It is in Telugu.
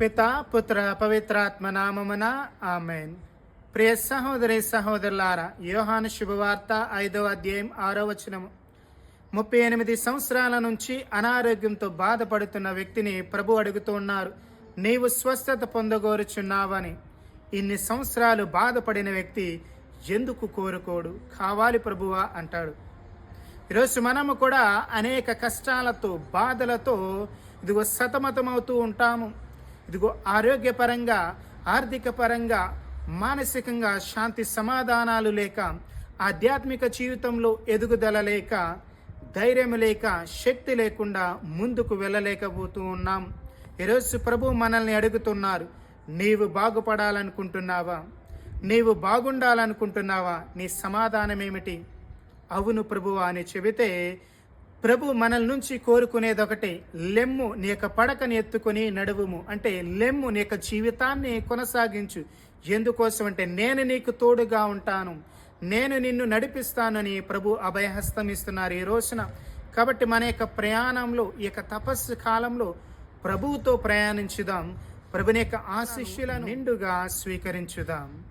పిత పుత్ర పవిత్రాత్మ నామమున ఆమెన్. ప్రియ సహోదరి సహోదరులారా యోహాను శుభవార్త ఐదవ అధ్యాయం ఆరో వచనము. ముప్పై ఎనిమిది సంవత్సరాల నుంచి అనారోగ్యంతో బాధపడుతున్న వ్యక్తిని ప్రభు అడుగుతూ ఉన్నారు నీవు స్వస్థత పొందగోరుచున్నావని. ఇన్ని సంవత్సరాలు బాధపడిన వ్యక్తి ఎందుకు కోరుకోడు? కావాలి ప్రభువా అంటాడు. ఈరోజు మనము కూడా అనేక కష్టాలతో బాధలతో ఇదిగో సతమతమవుతూ ఉంటాము. ఇదిగో ఆరోగ్యపరంగా ఆర్థిక పరంగా మానసికంగా శాంతి సమాధానాలు లేక ఆధ్యాత్మిక జీవితంలో ఎదుగుదల లేక ధైర్యం లేక శక్తి లేకుండా ముందుకు వెళ్ళలేకపోతూ ఉన్నాం. ఈరోజు ప్రభు మనల్ని అడుగుతున్నారు నీవు బాగుపడాలనుకుంటున్నావా? నీవు బాగుండాలనుకుంటున్నావా? నీ సమాధానం ఏమిటి అవును ప్రభువా అని చెబితే ప్రభు మనల్ నుంచి కోరుకునేది ఒకటి లెమ్ము నీ యొక్క పడకని ఎత్తుకొని నడువుము. అంటే లెమ్ము నీ యొక్క జీవితాన్ని కొనసాగించు. ఎందుకోసం అంటే నేను నీకు తోడుగా ఉంటాను. నేను నిన్ను నడిపిస్తానని ప్రభు అభయహస్తం ఇస్తున్నారు ఈ రోజున. కాబట్టి మన యొక్క ప్రయాణంలో ఈ యొక్క తపస్సు కాలంలో ప్రభువుతో ప్రయాణించుదాం. ప్రభుని యొక్క ఆశిష్యులను నిండుగా స్వీకరించుదాం.